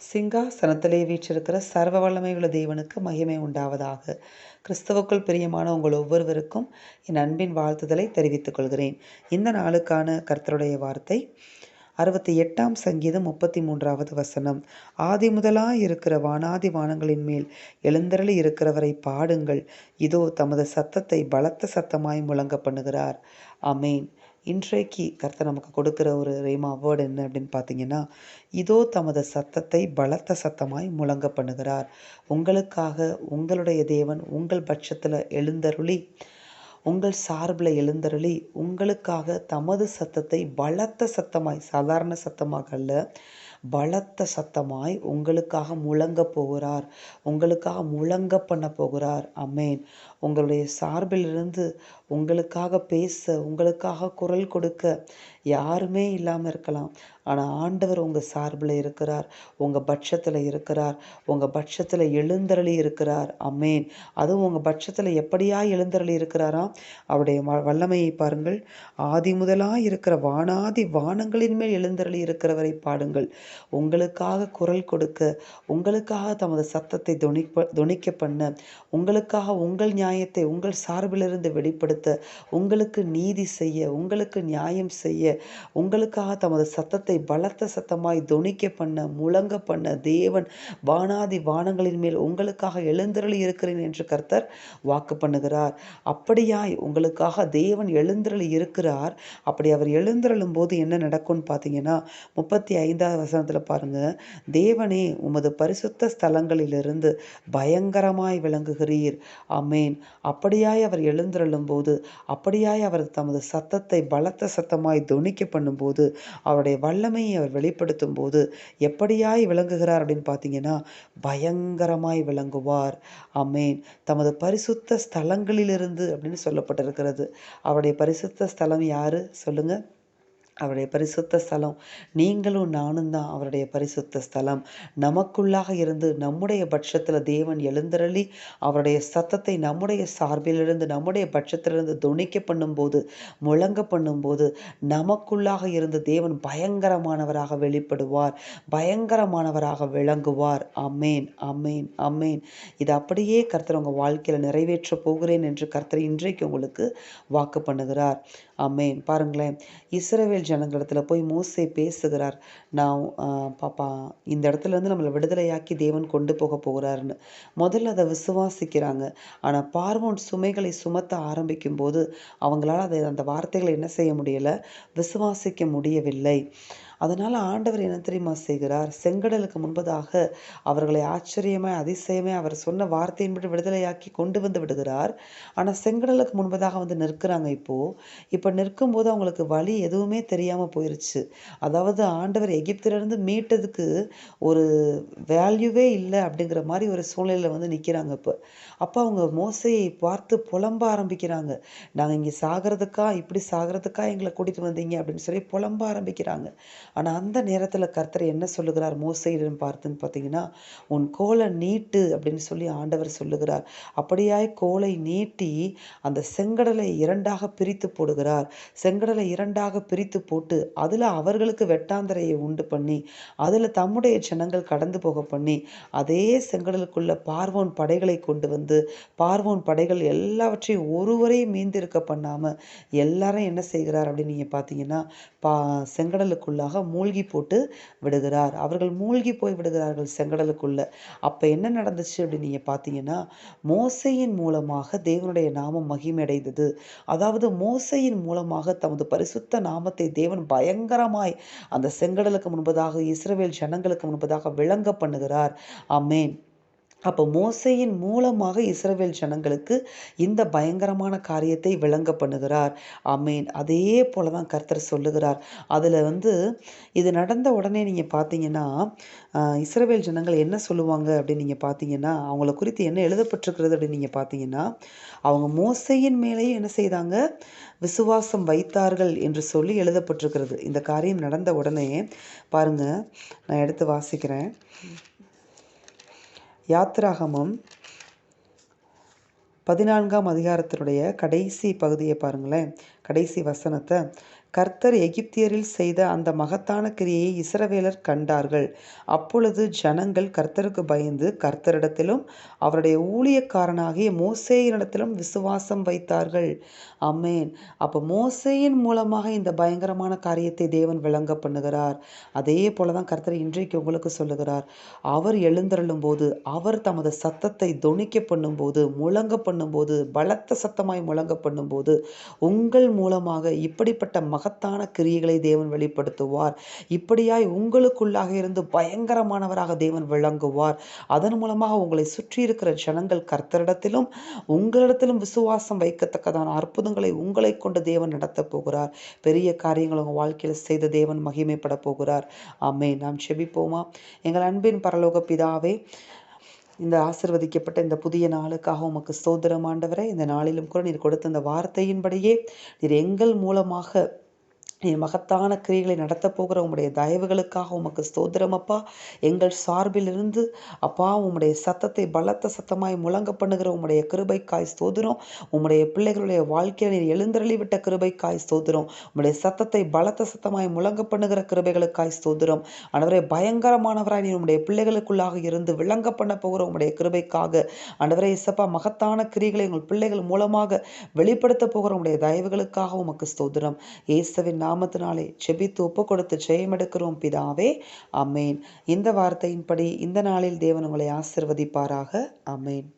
சிங்காசனத்திலே வீற்றிருக்கிற சர்வ வல்லமையுள்ள தேவனுக்கு மகிமை உண்டாவதாக. கிறிஸ்தவுக்குள் பிரியமான உங்கள் ஒவ்வொருவருக்கும் என் அன்பின் வாழ்த்துதலை தெரிவித்துக் கொள்கிறேன். இந்த நாளுக்கான கர்த்தருடைய வார்த்தை அறுபத்தி எட்டாம் சங்கீதம் முப்பத்தி மூன்றாவது வசனம். ஆதி முதலாய் இருக்கிற வானாதி வானங்களின் மேல் எழுந்தருளி இருக்கிறவரை பாடுங்கள். இதோ தமது சத்தத்தை பலத்த சத்தமாய் முழங்க பண்ணுகிறார். அமேன் இன்றைக்கு கர்த்தர் நமக்கு கொடுக்குற ஒரு ரேமா வேர்டு என்ன அப்படின்னு பார்த்தீங்கன்னா இதோ தமது சத்தத்தை பலத்த சத்தமாய் முழங்க பண்ணுகிறார். உங்களுக்காக உங்களுடைய தேவன் உங்கள் பட்சத்தில் எழுந்தருளி உங்கள் சார்பில் எழுந்தருளி உங்களுக்காக தமது சத்தத்தை பலத்த சத்தமாய் சாதாரண சத்தமாக அல்ல பலத்த சத்தமாய் உங்களுக்காக முழங்க போகிறார். உங்களுக்காக முழங்க பண்ண போகிறார். அமேன் உங்களுடைய சார்பிலிருந்து உங்களுக்காக பேச உங்களுக்காக குரல் கொடுக்க யாருமே இல்லாமல் இருக்கலாம். ஆனால் ஆண்டவர் உங்கள் சார்பில் இருக்கிறார் உங்கள் பட்சத்தில் இருக்கிறார் உங்கள் பட்சத்தில் எழுந்தருளி இருக்கிறார். அம்மேன் அதுவும் உங்கள் பட்சத்தில் எப்படியா எழுந்தருளி இருக்கிறாராம் அவருடைய வல்லமையை பாருங்கள். ஆதி முதலாக இருக்கிற வானாதி வானங்களின் மேல் எழுந்தருளி இருக்கிறவரை பாடுங்கள். உங்களுக்காக குரல் கொடுக்க உங்களுக்காக தமது சத்தத்தை துணிப்ப துணிக்க பண்ண உங்களுக்காக உங்கள் நியாயத்தை உங்கள் சார்பிலிருந்து வெளிப்படுத்த உங்களுக்கு நீதி செய்ய உங்களுக்கு நியாயம் செய்ய உங்களுக்காக தமது சத்தத்தை பலத்த சத்தமாய் துணிக்க பண்ண முழங்க பண்ண தேவன் வானாதி வானங்களின் மேல் உங்களுக்காக எழுந்தருளி இருக்கிறேன் என்று கர்த்தர் வாக்கு பண்ணுகிறார். அப்படியாய் உங்களுக்காக தேவன் எழுந்தருளி இருக்கிறார். அப்படி அவர் எழுந்தருளும் போது என்ன நடக்கும்னு பார்த்தீங்கன்னா முப்பத்தி ஐந்தாவது வசனத்தில் பாருங்க தேவனே உமது பரிசுத்த ஸ்தலங்களிலிருந்து பயங்கரமாய் விளங்குகிறீர். அமேன் அப்படியாய் அவர் எழுந்தருளும் போது அப்படியாய் அவர் தமது சத்தத்தை பலத்த சத்தமாய் துணிக்க பண்ணும்போது அவருடைய வல்லமையை அவர் வெளிப்படுத்தும் போது எப்படியாய் விளங்குகிறார் அப்படின்னு பார்த்தீங்கன்னா பயங்கரமாய் விளங்குவார். அமேன் தமது பரிசுத்த ஸ்தலங்களிலிருந்து அப்படின்னு சொல்லப்பட்டிருக்கிறது. அவருடைய பரிசுத்த ஸ்தலம் யாரு? சொல்லுங்கள் அவருடைய பரிசுத்த ஸ்தலம். நீங்களும் நானும் தான் அவருடைய பரிசுத்த ஸ்தலம். நமக்குள்ளாக இருந்து நம்முடைய பட்சத்தில் தேவன் எழுந்தருளி அவருடைய சத்தத்தை நம்முடைய சார்பிலிருந்து நம்முடைய பட்சத்திலிருந்து துணிக்க பண்ணும்போது முழங்க பண்ணும்போது நமக்குள்ளாக இருந்து தேவன் பயங்கரமானவராக வெளிப்படுவார். பயங்கரமானவராக விளங்குவார். அமேன் அமேன் அமேன் இது அப்படியே கர்த்தர் உங்கள் வாழ்க்கையில் நிறைவேற்ற போகிறேன் என்று கர்த்தர் இன்றைக்கு உங்களுக்கு வாக்கு பண்ணுகிறார். அமேன் பாருங்களேன் இஸ்ரவேல் ஜனங்களிடத்தில் போய் மோசே பேசுகிறார். நான் பாப்பா இந்த இடத்துலேருந்து நம்மளை விடுதலையாக்கி தேவன் கொண்டு போக போகிறாருன்னு. முதல்ல அதை விசுவாசிக்கிறாங்க. ஆனால் பார்வோன் சுமைகளை சுமத்த ஆரம்பிக்கும் போது அவங்களால அதை அந்த வார்த்தைகளை என்ன செய்ய முடியலை? விசுவாசிக்க முடியவில்லை. அதனால் ஆண்டவர் என்ன தெரியுமா செய்கிறார்? செங்கடலுக்கு முன்பதாக அவர்களை ஆச்சரியமாய் அதிசயமாய் அவர் சொன்ன வார்த்தையின்படி விடுதலையாக்கி கொண்டு வந்து விடுகிறார். ஆனால் செங்கடலுக்கு முன்பதாக வந்து நிற்கிறாங்க இப்போது இப்போ நிற்கும்போது அவங்களுக்கு வழி எதுவுமே தெரியாமல் போயிருச்சு. அதாவது ஆண்டவர் எகிப்திலிருந்து மீட்டதுக்கு ஒரு வேல்யூவே இல்லை அப்படிங்கிற மாதிரி ஒரு சூழ்நிலையில் வந்து நிற்கிறாங்க இப்போ. அப்போ அவங்க மோசையை பார்த்து புலம்ப ஆரம்பிக்கிறாங்க. நாங்கள் இங்கே சாகிறதுக்கா? இப்படி சாகிறதுக்கா எங்களை கூட்டிகிட்டு வந்தீங்க? அப்படின்னு சொல்லி புலம்ப ஆரம்பிக்கிறாங்க. ஆனால் அந்த நேரத்தில் கர்த்தர் என்ன சொல்லுகிறார்? மோசையிடம் பார்த்துன்னு பார்த்தீங்கன்னா உன் கோலை நீட்டு அப்படின்னு சொல்லி ஆண்டவர் சொல்லுகிறார். அப்படியாய் கோலை நீட்டி அந்த செங்கடலை இரண்டாக பிரித்து போடுகிறார். செங்கடலை இரண்டாக பிரித்து போட்டு அதில் அவர்களுக்கு வெட்டாந்தரையை உண்டு பண்ணி அதில் தம்முடைய ஜனங்கள் கடந்து போக பண்ணி அதே செங்கடலுக்குள்ள பார்வோன் படைகளை கொண்டு வந்து பார்வோன் படைகள் எல்லாவற்றையும் ஒருவரையும் மீந்திருக்க பண்ணாமல் எல்லாரும் என்ன செய்கிறார் அப்படின்னு நீங்கள் பார்த்தீங்கன்னா பா செங்கடலுக்குள்ளாக மூழ்கி போட்டு விடுகிறார். அவர்கள் மூழ்கி போய் விடுகிறார்கள் செங்கடலுக்குள்ள. அப்போ என்ன நடந்துச்சு அப்படின்னு நீங்கள் பார்த்தீங்கன்னா மோசையின் மூலமாக தேவனுடைய நாமம் மகிமடைந்தது அதாவது மோசையின் மூலமாக தமது பரிசுத்த நாமத்தை தேவன் பயங்கரமாய் அந்த செங்கடலுக்கு முன்பதாக இஸ்ரவேல் ஜனங்களுக்கு முன்பதாக விளங்க பண்ணுகிறார். அமேன் அப்போ மோசையின் மூலமாக இஸ்ரவேல் ஜனங்களுக்கு இந்த பயங்கரமான காரியத்தை விளங்க பண்ணுகிறார். அமீன் அதே போல தான் கர்த்தர் சொல்லுகிறார். அதில் வந்து இது நடந்த உடனே நீங்கள் பார்த்தீங்கன்னா இஸ்ரவேல் ஜனங்கள் என்ன சொல்லுவாங்க அப்படின்னு நீங்கள் பார்த்தீங்கன்னா அவங்கள குறித்து என்ன எழுதப்பட்டிருக்கிறது அப்படின்னு நீங்கள் பார்த்தீங்கன்னா அவங்க மோசையின் மேலேயும் என்ன செய்தாங்க? விசுவாசம் வைத்தார்கள் என்று சொல்லி எழுதப்பட்டிருக்கிறது. இந்த காரியம் நடந்த உடனே பாருங்க நான் எடுத்து வாசிக்கிறேன். யாத்ராகமம் பதினான்காம் அதிகாரத்தினுடைய கடைசி பகுதியை பாருங்களேன். கடைசி வசனத்தை கர்த்தர் எகிப்தியரில் செய்த அந்த மகத்தான கிரியையை இஸ்ரவேலர் கண்டார்கள். அப்பொழுது ஜனங்கள் கர்த்தருக்கு பயந்து கர்த்தரிடத்திலும் அவருடைய ஊழியக்காரனாகிய மோசேயினிடத்திலும் விசுவாசம் வைத்தார்கள். அம்மேன் அப்போ மோசேயின் மூலமாக இந்த பயங்கரமான காரியத்தை தேவன் விளங்க பண்ணுகிறார். அதே போல தான் கர்த்தர் இன்றைக்கு உங்களுக்கு சொல்லுகிறார். அவர் எழுந்தருளும் போது அவர் தமது சத்தத்தை தொனிக்க பண்ணும்போது முழங்க பண்ணும்போது பலத்த சத்தமாய் முழங்க பண்ணும்போது உங்கள் மூலமாக இப்படிப்பட்ட மகத்தான கிரியைகளை தேவன் வெளிப்படுத்துவார். இப்படியாய் உங்களுக்குள்ளாக இருந்து பயங்கரமானவராக தேவன் விளங்குவார். அதன் மூலமாக உங்களை சுற்றி இருக்கிற ஜனங்கள் கர்த்தரிடத்திலும் உங்களிடத்திலும் விசுவாசம் வைக்கத்தக்கதான அற்புதங்களை உங்களை கொண்டு தேவன் நடத்தப் போகிறார். பெரிய காரியங்கள் உங்கள் வாழ்க்கையில் செய்த தேவன் மகிமைப்பட போகிறார். ஆமே நாம் செபிப்போமா எங்கள் அன்பின் பரலோக பிதாவே இந்த ஆசிர்வதிக்கப்பட்ட இந்த புதிய நாளுக்காக உமக்கு சோதரம் ஆண்டவரை. இந்த நாளிலும் கூட நீர் கொடுத்த இந்த வார்த்தையின்படியே நீர் எங்கள் மூலமாக நீ மகத்தான கிரிகளை நடத்த போகிற உம்முடைய தயவுகளுக்காக உமக்கு ஸ்தோத்திரம் அப்பா. எங்கள் சார்பிலிருந்து அப்பா உம்முடைய சத்தத்தை பலத்த சத்தமாய் முழங்க பண்ணுகிற உம்முடைய கிருபைக்காய் ஸ்தோதிரம் உம்முடைய பிள்ளைகளுடைய வாழ்க்கையில் நீர் எழுந்தருளி விட்ட கிருபைக்காய் ஸ்தோதிரம் உம்முடைய சத்தத்தை பலத்த சத்தமாய் முழங்க பண்ணுகிற கிருபைகளுக்காய் ஸ்தோதிரம் ஆண்டவரே பயங்கரமானவராய் நீர் உம்முடைய பிள்ளைகளுக்குள்ளாக இருந்து விளங்க பண்ண போகிற உம்முடைய கிருபைக்காக. ஆண்டவரே இசப்பா மகத்தான கிரிகளை உங்கள் பிள்ளைகள் மூலமாக வெளிப்படுத்த போகிற உம்முடைய தயவுகளுக்காக உமக்கு ஸ்தோதிரம் இயேசுவின் நாமத்தினாலே செபித்து ஒப்பு கொடுத்து ஜெயமெடுக்கிறோம் பிதாவே. அமேன் இந்த வார்த்தையின்படி இந்த நாளில் தேவன் உங்களை ஆசிர்வதிப்பாராக. அமேன்